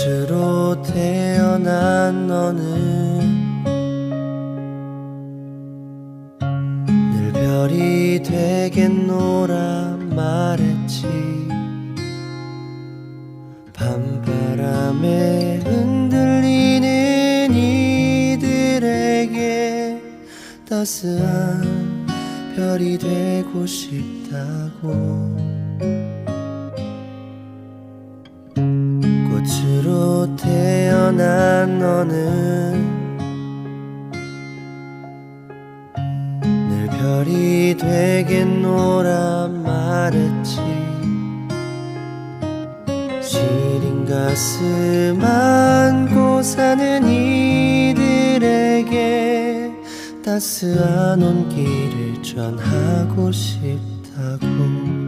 빛으로 태어난 너는 늘 별이 되겠노라 말했지. 밤바람에 흔들리는 이들에게 따스한 별이 되고 싶다고. 태어난 너는 늘 별이 되겠노라 말했지. 시린 가슴 안고 사는 이들에게 따스한 온기를 전하고 싶다고